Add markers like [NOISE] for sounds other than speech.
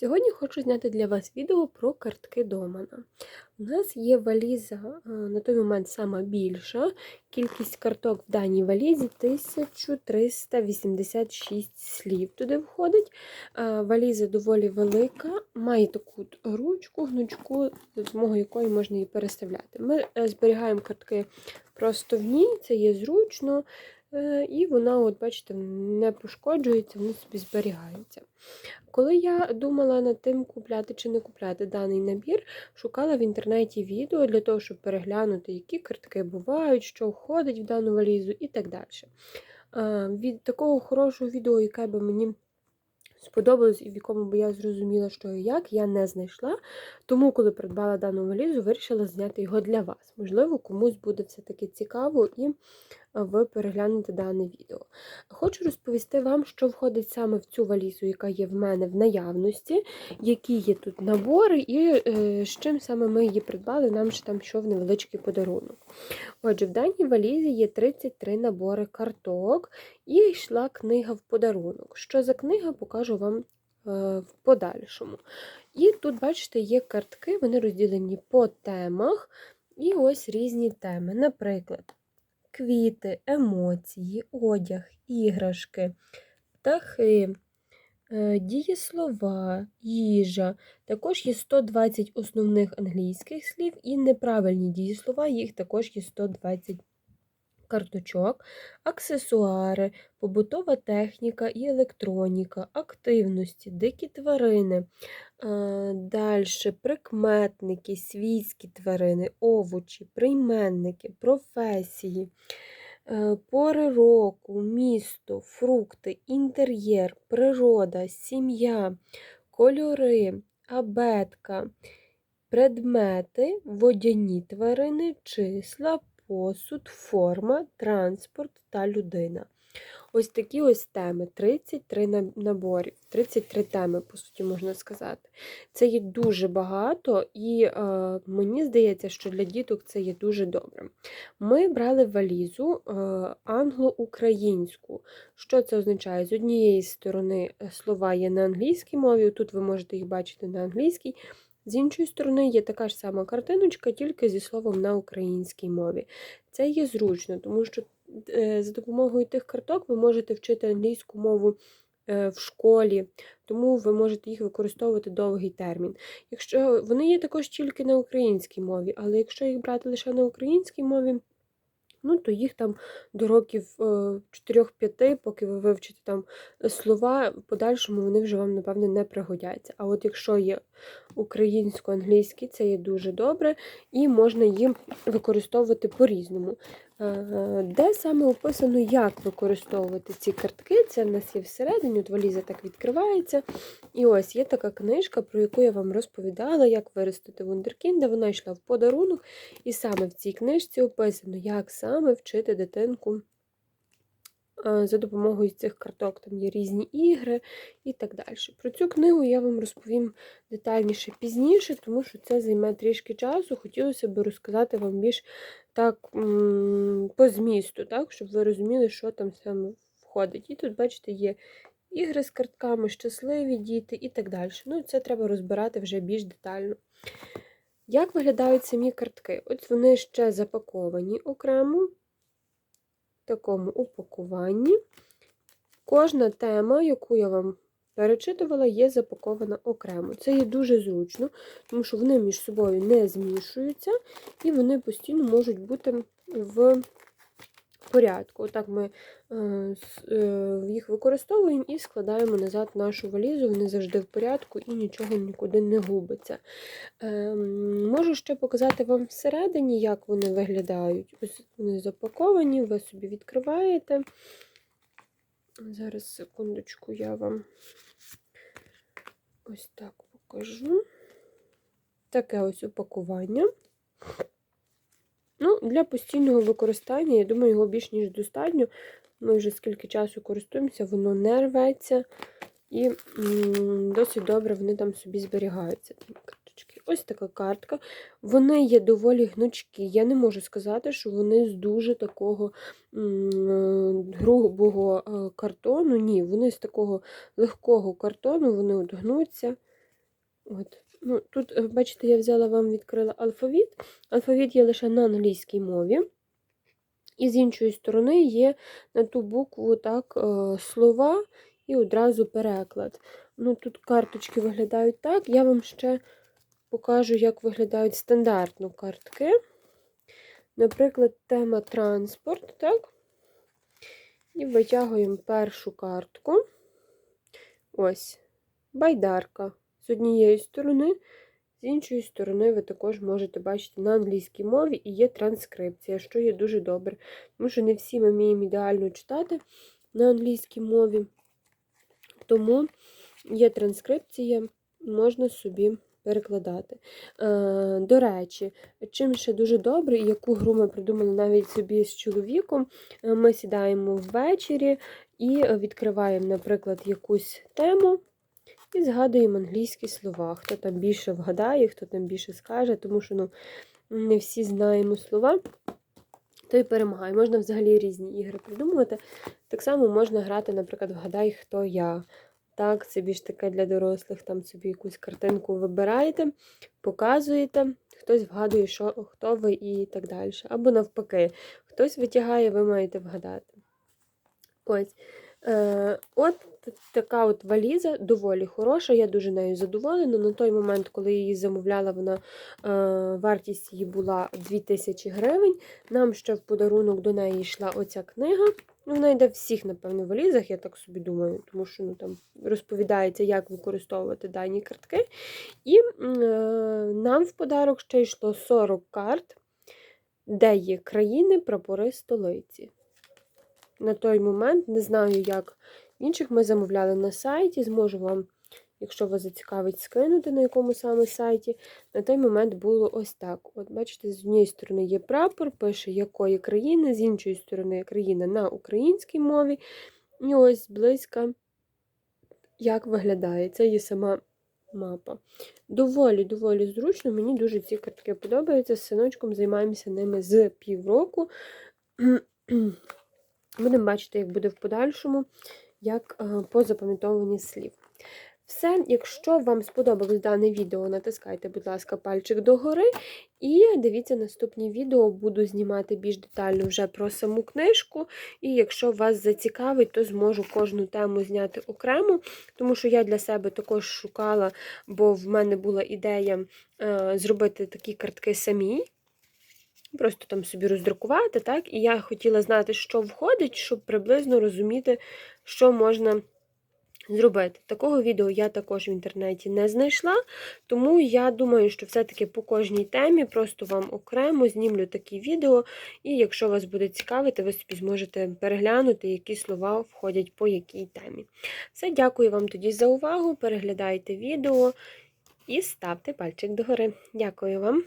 Сьогодні хочу зняти для вас відео про картки Домана. У нас є валіза е, на той момент сама більша. Кількість карток в даній валізі 1386 слів туди входить. Е, Валіза доволі велика, має таку ручку, гнучку, допомогою якої можна її переставляти. Ми е, зберігаємо картки просто в ній, це є зручно. Е, І вона, от бачите, не пошкоджується, вона собі зберігається. Коли я думала над тим, купляти чи не купляти даний набір, шукала в інтернеті відео для того, щоб переглянути, які картки бувають, що входить в дану валізу і так далі. Е, Від такого хорошого відео, яке би мені сподобалось і в якому би я зрозуміла, що і як, я не знайшла. Тому, коли придбала дану валізу, вирішила зняти його для вас. Можливо, комусь буде все-таки цікаво і ви переглянете дане відео. Хочу розповісти вам, що входить саме в цю валізу, яка є в мене в наявності, які є тут набори, і е, з чим саме ми її придбали, нам ще там йшов невеличкий подарунок. Отже, в даній валізі є 33 набори карток, і йшла книга в подарунок. Що за книга, покажу вам е, в подальшому. І тут, бачите, є картки, вони розділені по темах, і ось різні теми. Наприклад, квіти, емоції, одяг, іграшки, птахи, е, дієслова, їжа. Також є 120 основних англійських слів і неправильні дієслова, їх також є 120 карточок, аксесуари, побутова техніка і електроніка, активності, дикі тварини. Далі прикметники, свійські тварини, овочі, прийменники, професії, е, пори року, місто, фрукти, інтер'єр, природа, сім'я, кольори, абетка, предмети, водяні тварини, числа, посуд, форма, транспорт та людина. Ось такі ось теми, 33 наборів, 33 теми, по суті, можна сказати. Це є дуже багато, і е, мені здається, що для діток це є дуже добре. Ми брали валізу е, англо-українську. Що це означає? З однієї сторони е, слова є на англійській мові, тут ви можете їх бачити на англійській. З іншої сторони, є така ж сама картиночка, тільки зі словом на українській мові. Це є зручно, тому що за допомогою тих карток ви можете вчити англійську мову е, в школі, тому ви можете їх використовувати довгий термін. Якщо Вони є також тільки на українській мові, але якщо їх брати лише на українській мові, ну, то їх там до років 4-5, е, поки ви вивчите там слова, в подальшому вони вже вам, напевне, не пригодяться. А от якщо є українсько-англійський, це є дуже добре, і можна їм використовувати по-різному. Е, де саме описано, як використовувати ці картки, це в нас є всередині, от валіза так відкривається. І ось є така книжка, про яку я вам розповідала, як виростити вундеркінда. Вона йшла в подарунок, і саме в цій книжці описано, як саме вчити дитинку за допомогою цих карток. Там є різні ігри і так далі. Про цю книгу я вам розповім детальніше пізніше, тому що це займе трішки часу. Хотілося б розказати вам більш так по змісту, так, щоб ви розуміли, що там саме входить. І тут, бачите, є ігри з картками, щасливі діти і так далі. Ну, Це треба розбирати вже більш детально. Як виглядають самі картки? Ось вони ще запаковані окремо такому упакуванні. Кожна тема, яку я вам перечитувала, є запакована окремо. Це є дуже зручно, тому що вони між собою не змішуються, і вони постійно можуть бути в порядку. Отак ми е, е, їх використовуємо і складаємо назад нашу валізу, вони завжди в порядку і нічого нікуди не губиться. Е, можу ще показати вам всередині, як вони виглядають. Ось вони запаковані, ви собі відкриваєте. Зараз, секундочку, я вам ось так покажу. Таке ось упакування. Для постійного використання, я думаю, його більш ніж достатньо. Ми вже скільки часу користуємося, воно не рветься. І досить добре вони там собі зберігаються. Ось така картка. Вони є доволі гнучкі. Я не можу сказати, що вони з дуже такого грубого е, картону. Ні, вони з такого легкого картону, вони от гнуться. От. Ну, тут, е, бачите, я взяла вам відкрила алфавіт. Алфавіт є лише на англійській мові. І з іншої сторони є на ту букву так, е, слова і одразу переклад. Ну, Тут карточки виглядають так. Я вам ще покажу, як виглядають стандартно картки. Наприклад, тема транспорт, так? І витягуємо першу картку. Ось, байдарка. З однієї сторони, з іншої сторони, ви також можете бачити на англійській мові і є транскрипція, що є дуже добре. Тому що не всі ми вміємо ідеально читати на англійській мові. Тому є транскрипція, можна собі перекладати. Е, До речі, чим ще дуже добре, яку гру ми придумали навіть собі з чоловіком, е, ми сідаємо ввечері і відкриваємо, наприклад, якусь тему. І згадуємо англійські слова. Хто там більше вгадає, хто там більше скаже, тому що ну, не всі знаємо слова, то й перемагає. Можна взагалі різні ігри придумувати. Так само можна грати, наприклад, вгадай, хто я. Так, це більш таке для дорослих, там собі якусь картинку вибираєте, показуєте, хтось вгадує, що, хто ви і так далі. Або навпаки, хтось витягає, ви маєте вгадати. Ось. Е, От така от валіза доволі хороша, я дуже нею задоволена. На той момент, коли її замовляла, вона е, вартість її була 2000 гривень. Нам ще в подарунок до неї йшла оця книга. Ну, Вона йде в всіх, напевно, валізах, я так собі думаю, тому що ну, там розповідається, як використовувати дані картки. І е, нам в подарок ще йшло 40 карт, де є країни, прапори столиці. На той момент, не знаю, як інших ми замовляли на сайті, зможу вам, якщо вас зацікавить, скинути на якому саме сайті. На той момент було ось так. От, бачите, з однієї сторони є прапор, пише якої країни, з іншої сторони країна на українській мові. І ось близько, як виглядає. Це є сама мапа. Доволі-доволі зручно, мені дуже ці картки подобаються. З синочком займаємося ними з півроку. [CLEARS THROAT] Будемо бачити, як буде в подальшому, як е, по запам'ятовуванні слів. Все, якщо вам сподобалось дане відео, натискайте, будь ласка, пальчик догори. І дивіться наступні відео, буду знімати більш детально вже про саму книжку. І якщо вас зацікавить, то зможу кожну тему зняти окремо, тому що я для себе також шукала, бо в мене була ідея е, зробити такі картки самі. Просто там собі роздрукувати, так? І я хотіла знати, що входить, щоб приблизно розуміти, що можна зробити. Такого відео я також в інтернеті не знайшла, тому я думаю, що все-таки по кожній темі просто вам окремо знімлю такі відео, і якщо вас буде цікавити, ви собі зможете переглянути, які слова входять по якій темі. Все, дякую вам тоді за увагу. Переглядайте відео і ставте пальчик догори. Дякую вам!